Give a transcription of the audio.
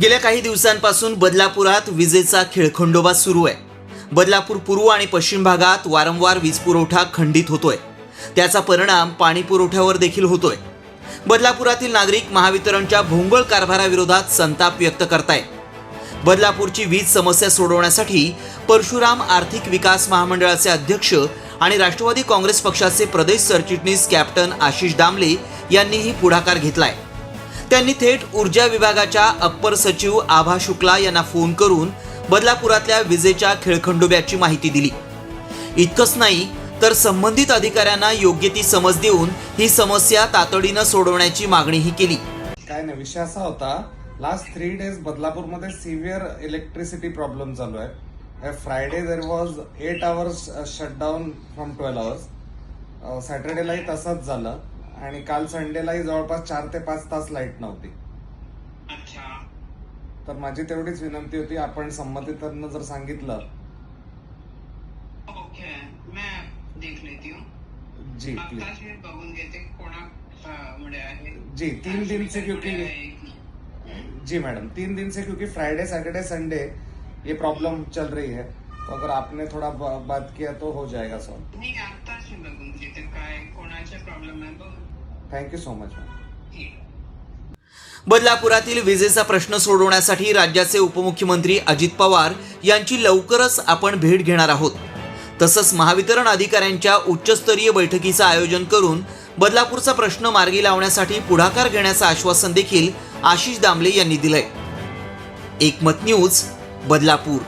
गेल्या काही दिवसांपासून बदलापुरात विजेचा खेळखंडोबा सुरू आहे. बदलापूर पूर्व आणि पश्चिम भागात वारंवार वीज पुरवठा खंडित होतोय. त्याचा परिणाम पाणी पुरवठ्यावर देखील होतोय. बदलापुरातील नागरिक महावितरणच्या भोंगळ कारभाराविरोधात संताप व्यक्त करतायत. बदलापूरची वीज समस्या सोडवण्यासाठी परशुराम आर्थिक विकास महामंडळाचे अध्यक्ष आणि राष्ट्रवादी काँग्रेस पक्षाचे प्रदेश सरचिटणीस कॅप्टन आशिष दामले यांनीही पुढाकार घेतलाय. त्यांनी थेट ऊर्जा विभागाच्या अप्पर सचिव आभा शुक्ला यांना फोन करून बदलापुरातल्या विजेच्या खेळखंडोब्याची माहिती दिली. इतकंच नाही तर संबंधित अधिकाऱ्यांना योग्य ती समज देऊन ही समस्या तातडीनं सोडवण्याची मागणीही केली. काय नाही विषय असा होता लास्ट थ्री डेज बदलापूरमध्ये सिव्हिअर इलेक्ट्रिसिटी प्रॉब्लेम चालू आहे. Friday there was eight hours shutdown from twelve hours सॅटर्डेलाही तसंच झालं. आणि काल संडेलाही जवळपास चार ते पाच तास लाइट नव्हती. अच्छा. तर माझी तेवढीच विनंती होती आपण संमतीतनं जर सांगितलं. ओके मैं देख लेती हूँ. जी जी, तीन दिन से क्योंकि- जी मैडम तीन दिन से क्योंकि फ्राइडे सैटरडे संडे ये प्रॉब्लम चल रही है. तो अगर आपने थोड़ा बात किया तो हो जाएगा solve thank you so much बदलापुरातील विजेचा प्रश्न सोडवण्यासाठी राज्याचे उपमुख्यमंत्री अजित पवार यांची लवकरच आपण भेट घेणार आहोत. तसंच महावितरण अधिकाऱ्यांच्या उच्चस्तरीय बैठकीचं आयोजन करून बदलापूरचा प्रश्न मार्गी लावण्यासाठी पुढाकार घेण्याचं आश्वासन देखील आशिष दामले यांनी दिलंय. एकमत न्यूज बदलापूर.